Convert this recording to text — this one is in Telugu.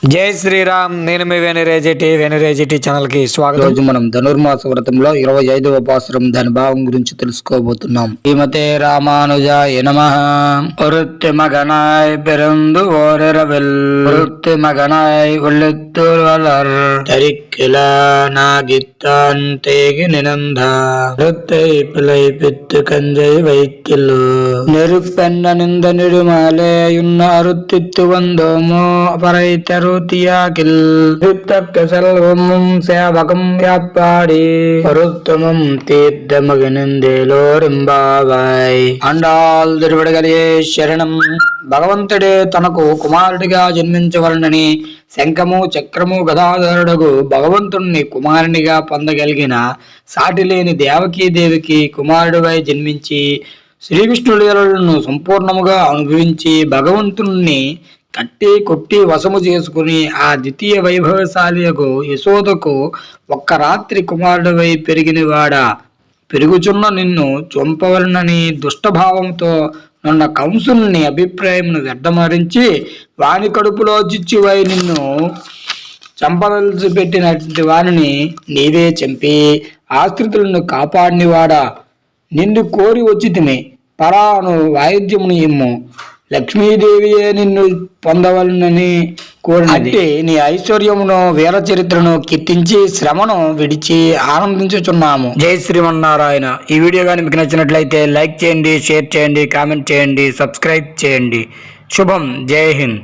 జై శ్రీరామ్ నేను మీ వెనరేజిటి వెనరేజిటి ఛానల్ కి స్వాగతం రోజు మనం ధనుర్మాస వ్రతంలో ఇరవై ఐదవ పాసురం దాని భావం గురించి తెలుసుకోబోతున్నాం శ్రీమతే రామానుజాయ నమ ஒருத்து மகனாய் பிறந்து ஓரிரவில் ஒருத்து மகனாய் உள்ளத்தூர் வளர் தரிக்கில நாகித்தான் தேகி நினந்த ஒருத்தை பிழை பித்து கஞ்சை வைக்கில் நெருப்பென்ன நிந்த நெடுமாலேயுன்ன அறுத்தித்து வந்தோமோ பறை தருத்தியாகில் திருத்தக்க செல்வமும் சேவகம் யாப்பாடி பருத்தமும் தீர்த்த మగనిందేలోరింబావాయ్ అండాల్ తిరువడగలే శరణం భగవంతుడే తనకు కుమారుడిగా జన్మించవలనని శంఖము చక్రము గదాధరుడగు భగవంతుణ్ణి కుమారునిగా పొందగలిగిన సాటి లేని దేవకీదేవికి కుమారుడివై జన్మించి శ్రీకృష్ణులను సంపూర్ణముగా అనుభవించి భగవంతుణ్ణి కట్టి కొట్టి వశము చేసుకుని ఆ ద్వితీయ వైభవశాలియకు యశోదకు ఒక్క రాత్రి కుమారుడివై పెరిగినవాడా. పెరుగుచున్న నిన్ను చంపవలనని దుష్టభావంతో నున్న కంసుల్ని అభిప్రాయమును వ్యర్థమరించి వాని కడుపులో చిచ్చివై నిన్ను చంపదలిచి పెట్టినటువంటి వారిని నీవే చంపి ఆశ్రితులను కాపాడినవాడా. నిన్ను కోరి వచ్చి తిని పరాను వాయిద్యమును ఇమ్ము. లక్ష్మీదేవియే నిన్ను పొందవలనని కోరినట్టి నీ ఐశ్వర్యమును వీర చరిత్రను కీర్తించి శ్రమను విడిచి ఆనందించుచున్నాము. జై శ్రీమన్నారాయణ. ఈ వీడియో కానీ మీకు నచ్చినట్లయితే లైక్ చేయండి షేర్ చేయండి కామెంట్ చేయండి సబ్స్క్రైబ్ చేయండి. శుభం. జై హింద్.